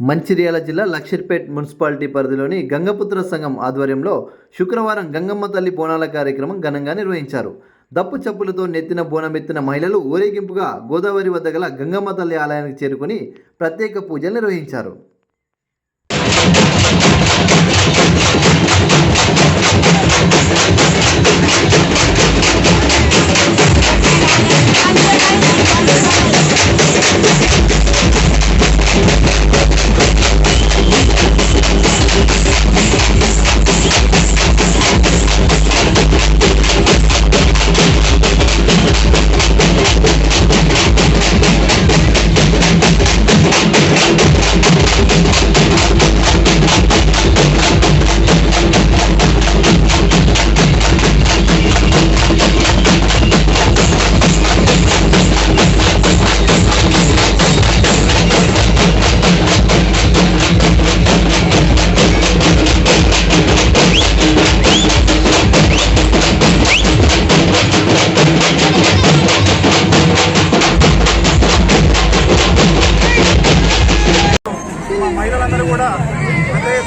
మంచిర్యాల జిల్లా లక్షర్పేట్ మున్సిపాలిటీ పరిధిలోని గంగపుత్ర సంఘం ఆధ్వర్యంలో శుక్రవారం గంగమ్మ తల్లి బోనాల కార్యక్రమం ఘనంగా నిర్వహించారు. దప్పు చప్పులతో నెత్తిన బోనమెత్తిన మహిళలు ఊరేగింపుగా గోదావరి వద్ద గల గంగమ్మ తల్లి ఆలయానికి చేరుకుని ప్రత్యేక పూజలు నిర్వహించారు.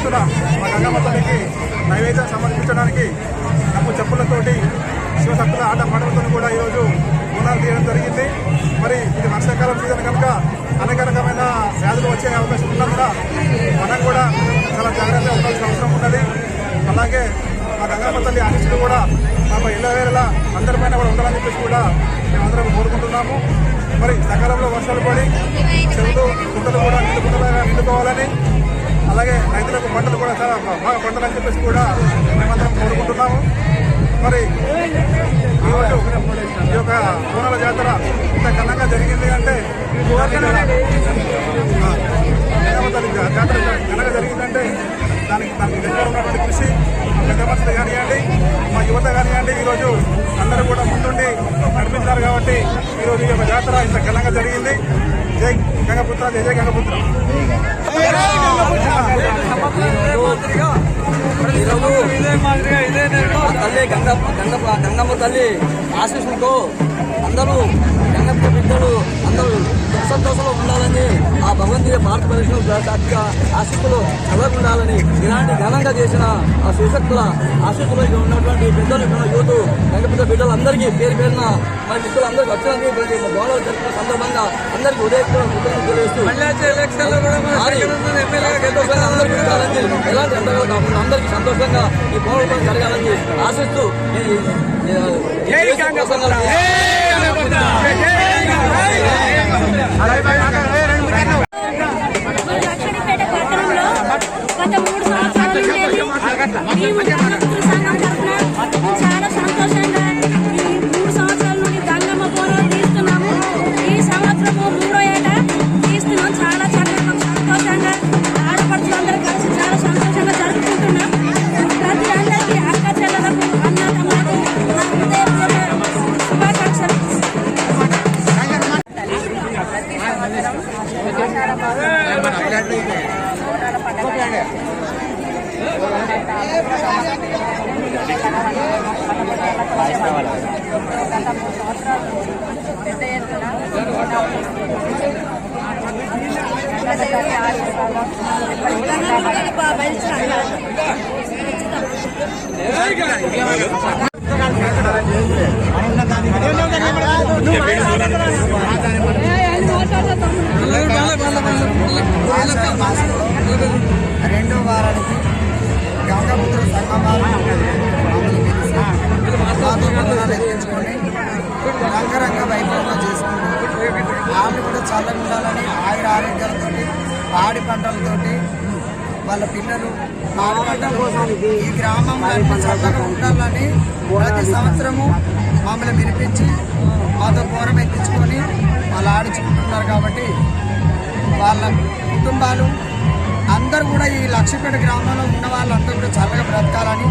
భక్తుల మా గంగమ్మ నైవేద్యం సమర్పించడానికి నమ్ము చెప్పులతోటి శివశక్తుల ఆట పాటలతో కూడా ఈరోజు బోనాలు తీయడం జరిగింది. మరి ఇది వర్షాకాలం సీజన్ కనుక అనేక రకమైన వ్యాధులు వచ్చే అవకాశం ఉన్నందున మనం కూడా చాలా జాగ్రత్తగా ఉండాల్సిన అవసరం ఉన్నది. అలాగే మా గంగమ్మ తల్లి ఆశీస్సులు కూడా మాకు ఇళ్ళ వేళలా అందరిపైన కూడా ఉండాలని చెప్పేసి కూడా మేమందరం కోరుకుంటున్నాము. మరి సకాలంలో వర్షాలు పడి చెరువులు కుంటలు కూడా నిండుకుంటలాగా నిండుకోవాలని అలాగే రైతులకు పంటలు కూడా చాలా బాగా పండాలని చెప్పేసి కూడా మేమందరం కోరుకుంటున్నాము. మరి ఈరోజు ఈ యొక్క కోనల జాతర ఇంత ఘనంగా జరిగింది అంటే జాతర ఘనంగా జరిగిందంటే దానికి దానికి దగ్గర ఉన్నటువంటి కృషి పెద్ద మనుషులు కానివ్వండి మా యువత కానివ్వండి ఈరోజు అందరూ కూడా ముందుండి నడిపించారు కాబట్టి ఈరోజు ఈ యొక్క జాతర ఇంత ఘనంగా జరిగింది. జై గంగపుత్ర జై జై గంగపుత్ర. తల్లి గంగ గంగ గంగమ్మ తల్లి ఆశీస్సులతో అందరూ గంగమ్మ బిడ్డలు. ఆ భగవంతుడి భారతదేశం సాక్షిగా ఆశీస్సులు చల్లగా ఉండాలని ఇలాంటి ఘనంగా చేసిన ఆ శివశక్తుల ఆశీస్సులో ఉన్నటువంటి పెద్దలు యూత్ గంగపిద్ద బిడ్డలందరికీ పేరు పేరున మన మిత్రులందరికీ వచ్చినందుకు గౌరవ జరుపుకున్న సందర్భంగా అందరికీ ఉదయపూర్వక తెలియజేస్తూ ఎలాంటి ఎంతగా కాకుండా అందరికీ సంతోషంగా ఈ పౌరులు జరగాలని ఆశిస్తూ మేము గంగపుత్ర సంఘం తరఫున చాలా సంతోషంగా ఈ మూడు సంవత్సరాల నుండి గంగమ్మ తీస్తున్నాము ఈ సంవత్సరము మూడో ఏట తీస్తున్నాం చాలా చక్కగా సంతోషంగా కలిసి చాలా సంతోషంగా జరుపుకుంటున్నాం ప్రతి అందరికీ అక్క చెల్లెలకు అన్న తమ్ములకు నా హృదయపూర్వక శుభాకాంక్షలు రెండో వారానికి గంగాపుత్ర సంఘం వారు మమ్మల్ని పిలిచి మాతో బోనాలు ఎత్తించుకొని రంగరంగ వైభవంగా చేసుకుంటాం ఆమె కూడా చల్లగా ఉండాలని ఆయుర ఆరోగ్యాలతో పాడి పంటలతోటి వాళ్ళ పిల్లలు పాడి పంటల కోసం ఈ గ్రామంలో అన్ని చల్లగా ఉండాలని ప్రతి సంవత్సరము మమ్మల్ని వినిపించి మాతో పూరం ఎక్కించుకొని వాళ్ళు ఆడించుకుంటున్నారు కాబట్టి వాళ్ళ కుటుంబాలు కూడా ఈ లక్ష్మీపేట గ్రామంలో ఉన్న వాళ్ళందరూ కూడా చల్లగా బ్రతకాలని